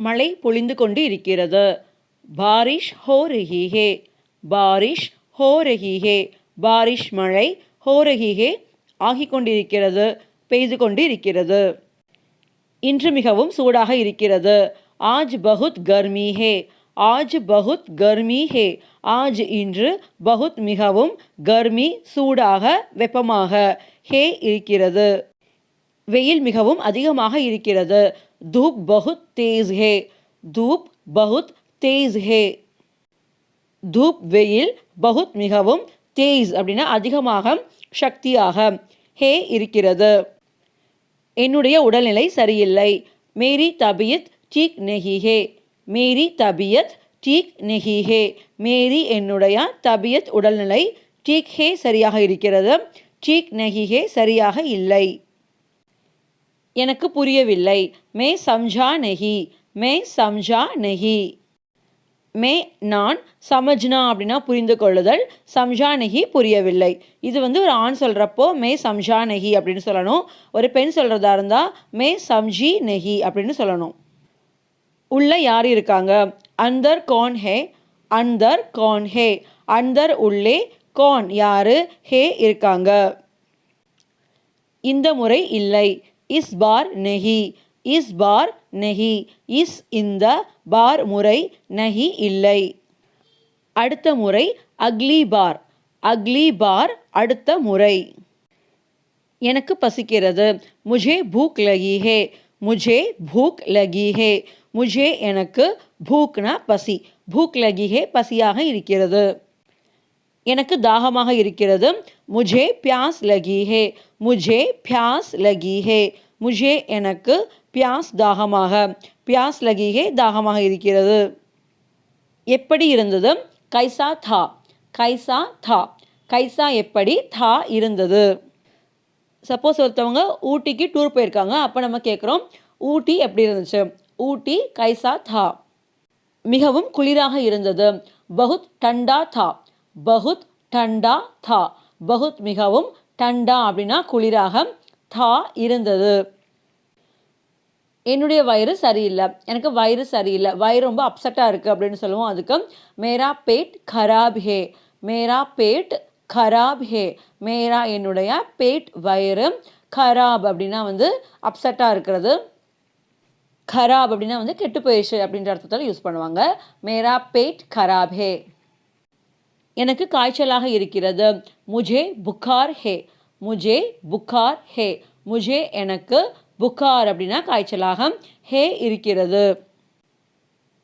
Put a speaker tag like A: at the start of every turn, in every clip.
A: மழை பொழிந்து கொண்டு இருக்கிறது பாரிஷ் ஹோ ஹே பாரிஷ் ஹோ ஹே பாரிஷ் மழை ஹோ ஹே ஆகிக் கொண்டிருக்கிறது பெய்து கொண்டு இருக்கிறது இன்று மிகவும் சூடாக இருக்கிறது. ஆஜ் பகுத் கர்மி ஹே ஆஜ் பகுத் கர்மி ஹே ஆஜ் இன்று பகுத் மிகவும் கர்மி சூடாக வெப்பமாக ஹே இருக்கிறது. வெயில் மிகவும் அதிகமாக இருக்கிறது. தூப் பகுத் தேஸ் ஹே தூப் பகுத் தேஸ் ஹே தூப் வெயில் பகுத் மிகவும் தேஸ் அப்படின்னா அதிகமாக சக்தியாக ஹே இருக்கிறது. என்னுடைய உடல்நிலை சரியில்லை. மேரி தபியத் டீக் நெஹி ஹே. மேரி தபியத் டீக் நெஹி ஹே. மேரி என்னுடைய தபியத் உடல்நிலை டீக் ஹே சரியாக இருக்கிறது. டீக் நெஹி ஹே சரியாக இல்லை. எனக்கு புரியவில்லை. மே சம்ஜா நெஹி மே சம்ஜா நெஹி. மே நான் சமஜ்னா அப்படின்னா புரிந்து கொள்ளுதல். சம்ஜா நெஹி புரியவில்லை. இது வந்து ஒரு ஆண் சொல்கிறப்போ மே சம்ஜா நெஹி அப்படின்னு சொல்லணும். ஒரு பெண் சொல்கிறதா இருந்தால் மே சம்ஜி நெஹி அப்படின்னு சொல்லணும். உள்ளே யார் இருக்காங்க? அந்தர் கோன் ஹே அந்தர் கோன் ஹே. அந்தர் உள்ளே கோன் யாரு? ஹே இருக்காங்க. இந்த முறை இல்லை. இஸ் பார் நெஹி இஸ் பார் நெஹி இஸ் இந்த பார் முறை நெஹி இல்லை. அடுத்த முறை அக்லி பார் அக்லி பார் அடுத்த முறை. எனக்கு பசிக்கிறது. முஜே பூக் லகி ஹே முஜே பூக் லகி ஹே முஜே எனக்கு பூக்னா பசி பூக் லகி ஹே பசியாக இருக்கிறது. எனக்கு தாகமாக இருக்கிறது. முஜே பியாஸ் லகி ஹே முஜே பியாஸ் லகி ஹே முஜே எனக்கு பியாஸ் தாகமாக. பியாஸ் லகி ஹே தாகமாக இருக்கிறது. எப்படி இருந்தது? கைசா தா. கைசா தா. கைசா எப்படி? தா இருந்தது. சப்போஸ் ஒருத்தவங்க ஊட்டிக்கு டூர் போயிருக்காங்க. அப்போ நம்ம கேட்குறோம் ஊட்டி எப்படி இருந்துச்சு? ஊட்டி கைசா தா. மிகவும் குளிராக இருந்தது. பகுத் டண்டா தா. பகுத் டண்டா தா. பகுத் மிகவும் டண்டா அப்படின்னா குளிராக தா இருந்தது. என்னுடைய வயிறு சரியில்லை. எனக்கு வயிறு சரியில்லை. வயிறு ரொம்ப அப்செட்டாக இருக்குது அப்படின்னு சொல்லுவோம். அதுக்கு மேரா பேட் கராப் ஹே. மேரா பேட் கராப் ஹே. மேரா என்னுடைய பேட் வயிறு கராப் அப்படின்னா வந்து அப்செட்டாக இருக்கிறது. கராப் அப்படின்னா வந்து கெட்டு போயிடுச்சு அப்படின்ற அர்த்தத்தில் யூஸ் பண்ணுவாங்க. மேரா பேட் கராப் ஹே. எனக்கு காய்ச்சலாக இருக்கிறது. முஜே புக்கார் ஹே. முஜே புக்கார் ஹே. முஜே எனக்கு புகார் அப்படின்னா காய்ச்சலாக ஹே இருக்கிறது.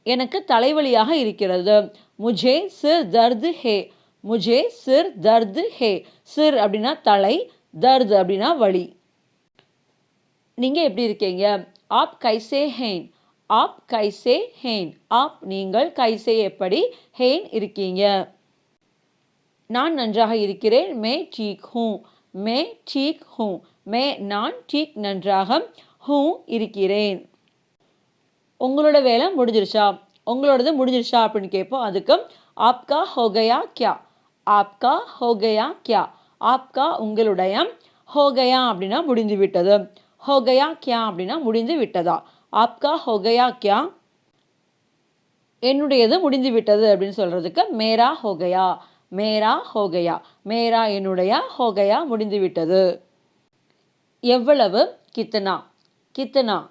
A: எனக்கு தலைவலியாக இருக்கிறது. முஜே சிர் தர்து ஹே. முஜே சிர் தர்து ஹே. சிர் அப்படின்னா தலை தர்து அப்படின்னா வலி. நீங்கள் எப்படி இருக்கீங்க? ஆப் கைசே ஹேன். ஆப் கைசே ஹேன். ஆப் நீங்கள் கைசே எப்படி ஹேன் இருக்கீங்க? நான் நன்றாக இருக்கிறேன். மே டீக் ஹூ. May டீக் who. மே நான் டீக் நன்றாக ஹூ இருக்கிறேன். உங்களோட வேலை முடிஞ்சிருச்சா? உங்களோடது முடிஞ்சிருச்சா அப்படின்னு கேட்போம். அதுக்கு ஆப்கா ஹோகயா கியா. ஆப்கா ஹோகயா கியா. ஆப்கா உங்களுடைய ஹோகயா அப்படின்னா முடிந்து விட்டது. ஹோகயா கியா அப்படின்னா முடிந்து விட்டதா? ஆப்கா ஹோகயா கியா. என்னுடையது முடிந்து விட்டது அப்படின்னு சொல்கிறதுக்கு மேரா ஹோகயா. மேரா ஹோகையா. மேரா என்னுடைய ஹோகையா முடிந்து விட்டது எவ்வளவு? கித்தனா. கித்தனா.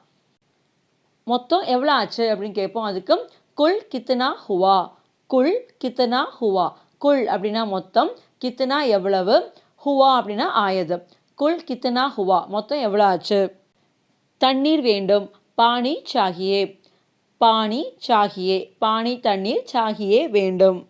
A: மொத்தம் எவ்வளோ ஆச்சு அப்படின்னு கேட்போம். அதுக்கு குல் கித்தனா ஹுவா. குல் கித்தனா ஹுவா. குல் அப்படின்னா மொத்தம். கித்தனா எவ்வளவு? ஹுவா அப்படின்னா ஆயது. குல் கித்தனா ஹுவா. மொத்தம் எவ்வளோ ஆச்சு? தண்ணீர் வேண்டும். பானி சாகியே. பானி சாகியே. பானி தண்ணீர் சாகியே வேண்டும்.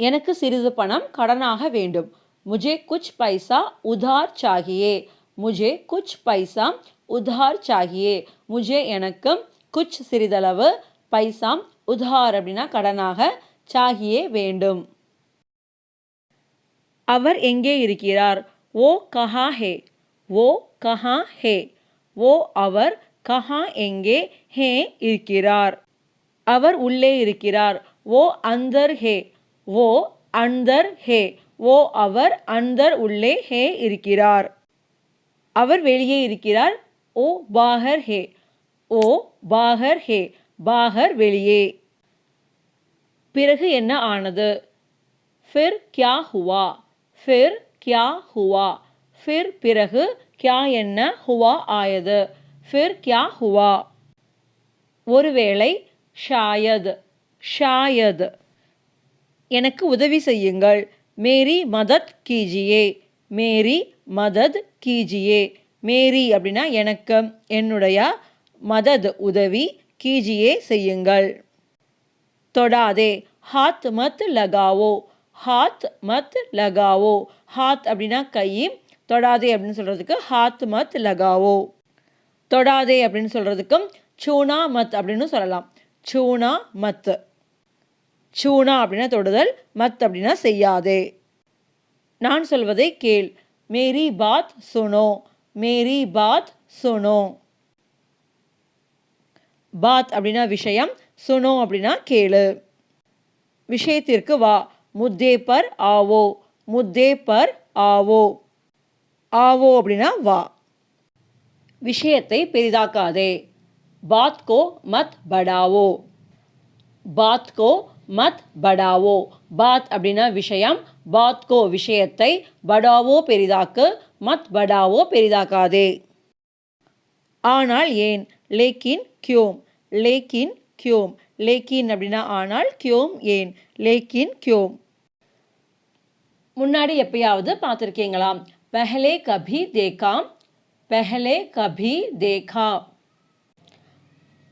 A: எனக்கு சிறிது பணம் கடனாக வேண்டும். முஜே குச் பைசா உதார் சாகியே. முஜே குச் பைசா உதார் சாகியே. முஜே எனக்கு குச் சிறிதளவு பைசா உதார் அப்படின்னா கடனாக சாகியே வேண்டும். அவர் எங்கே இருக்கிறார்? ஓ கஹா ஹே. ஓ கஹா ஹே. ஓ அவர் கஹா எங்கே ஹே இருக்கிறார்? அவர் உள்ளே இருக்கிறார். ஓ அந்தர் ஹே. ஓ அந்தர் ஹே ஓ அவர் அந்தர் உள்ளே ஹே இருக்கிறார். அவர் வெளியே இருக்கிறார் ஓ பாகர் ஹே ஓ பாகர் ஹே பாகர் வெளியே. பிறகு என்ன ஆனது? ஃபிர் கியா ஹுவா ஃபிர் கியா ஹுவா ஃபிர் பிறகு கியா என்ன ஹுவா ஆயது? ஃபிர் கியா ஹுவா. ஒருவேளை ஷாயத் ஷாயத். எனக்கு உதவி செய்யுங்கள். மேரி மதத் கீஜியே. மேரி மதத் கீஜியே. மேரி அப்படின்னா எனக்கு என்னுடைய மதத் உதவி கீஜியே செய்யுங்கள். தொடாதே. ஹாத் மத் லகாவோ. ஹாத் மத் லகாவோ. ஹாத் அப்படின்னா கை தொடாதே அப்படின்னு சொல்கிறதுக்கு ஹாத் மத் லகாவோ. தொடாதே அப்படின்னு சொல்கிறதுக்கும் சூனா மத் அப்படின்னு சொல்லலாம். சூனா மத்து சூனா அப்படின்னா தொடுதல் மத் அப்படின்னா செய்யாதே. நான் சொல்வதை கேள். மேரி பாத் சுனோ. மேரி பாத் சுனோ. பாத் அப்படின்னா விஷயம் சுனோ அப்படின்னா கேளு. விஷயத்திற்கு வா. முத்தே பர் ஆவோ. முத்தே பர் ஆவோ. ஆவோ அப்படின்னா வா. விஷயத்தை பெரிதாக்காதே. பாத் கோ மத் படாவோ. பாத் கோ மத் படாவோ. பாத் அப்படின்னா விஷயம். பாத் கோ விஷயத்தை படாவோ பெரிதாக்கு மத் படாவோ பெரிதாக்காதே. ஆனால் ஏன்? லேக்கின் கியோம். லேக்கின் கியோம். லேக்கின் அப்படின்னா ஆனால் கியோம் ஏன்? லேக்கின் கியோம். முன்னாடி எப்பயாவது பார்த்துருக்கீங்களா? பெஹலே கபி தேகாம். பெஹலே கபி தேகா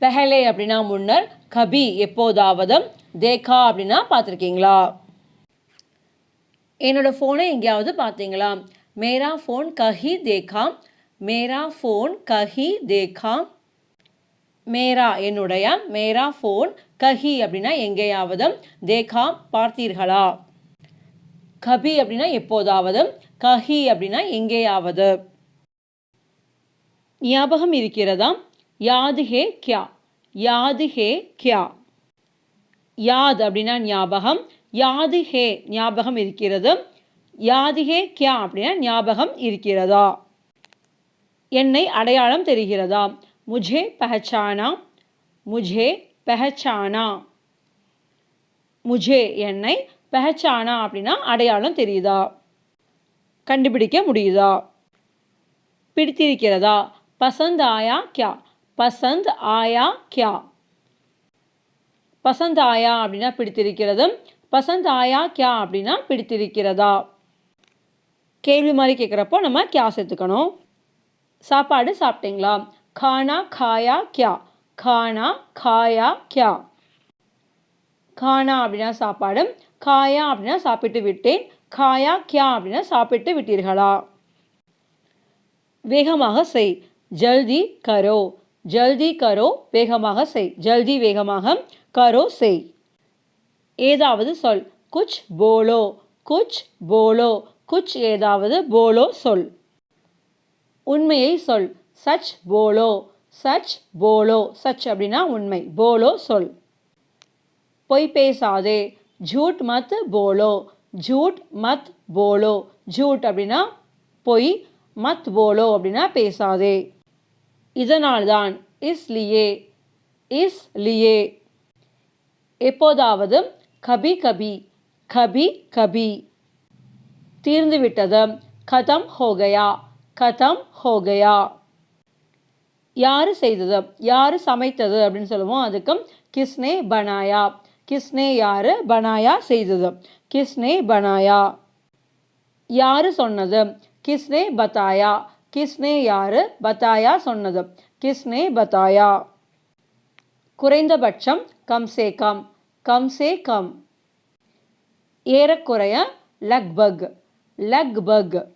A: பெஹலே அப்படின்னா முன்னர் கபி எப்போதாவது? தேகா அப்படின்னா பார்த்துருக்கீங்களா? என்னோட ஃபோனை எங்கேயாவது பார்த்தீங்களா? மேரா ஃபோன் கஹி தேகா. மேரா ஃபோன் கஹி தேகா. மேரா என்னுடைய மேரா ஃபோன் கஹி அப்படின்னா எங்கேயாவது? தேகா பார்த்தீர்களா? கபி அப்படின்னா எப்போதாவது? கஹி அப்படின்னா எங்கேயாவது? ஞாபகம் இருக்கிறதா? யாது ஹே கியா. யாது ஹே கியா? யாது அப்படின்னா ஞாபகம். யாது ஹே ஞாபகம் இருக்கிறது. யாது ஹே கியா அப்படின்னா ஞாபகம் இருக்கிறதா? என்னை அடையாளம் தெரிகிறதா? முஜே பஹச்சானா? முஜே பெஹச்சானா? முஜே என்னை பெஹச்சானா அப்படின்னா அடையாளம் தெரியுதா? கண்டுபிடிக்க முடியுதா? பிடித்திருக்கிறதா? பசந்தாயா கியா? பசந்த் ஆயா கியா. பசந்த் ஆயா அப்படின்னா பிடித்திருக்கிறது. பசந்த் ஆயா கியா அப்படின்னா பிடித்திருக்கிறதா? கேள்வி மாதிரி கேட்குறப்போ நம்ம கியா சேர்த்துக்கணும். சாப்பாடு சாப்பிட்டீங்களா? கானா காயா கியா. கானா காயா கியா. கானா அப்படின்னா சாப்பாடு. காயா அப்படின்னா சாப்பிட்டு விட்டேன். காயா கியா அப்படின்னா சாப்பிட்டு விட்டீர்களா? வேகமாக செய். ஜல்தி கரோ. ஜல்தி கரோ வேகமாக செய். ஜல்தி வேகமாக கரோ செய். ஏதாவது சொல். குச் போலோ. குச் போலோ. குச் ஏதாவது போலோ சொல். உண்மையை சொல். சச் போலோ. சச் போலோ. சச் அப்படின்னா உண்மை. போலோ சொல். பொய் பேசாதே. ஜூட் மத் போலோ. ஜூட் மத் போலோ. ஜூட் அப்படின்னா பொய். மத் போலோ அப்படின்னா பேசாதே. இதனால்தான் இஸ்லியே இஸ்லியே எப்போதாவது கபி கபி கபி கபி. தீர்ந்துவிட்டது கதம் ஹோகயா கதம் ஹோகயா. யார் செய்தது யார் சமைத்தது அப்படின்னு சொல்லுவோம். அதுக்கும் கிஸ்னே பனாயா. கிஸ்னே யார் பனாயா செய்தது. கிஸ்னே பனாயா. யார் சொன்னது கிஸ்னே பத்தாயா. கிஸ்னே யாரு? பத்தாயா சொன்னது. கிஸ்னே பத்தாயா. குறைந்தபட்சம் கம்சே கம். கம்சே கம். ஏறக்குறைய லக்பக். லக்பக்.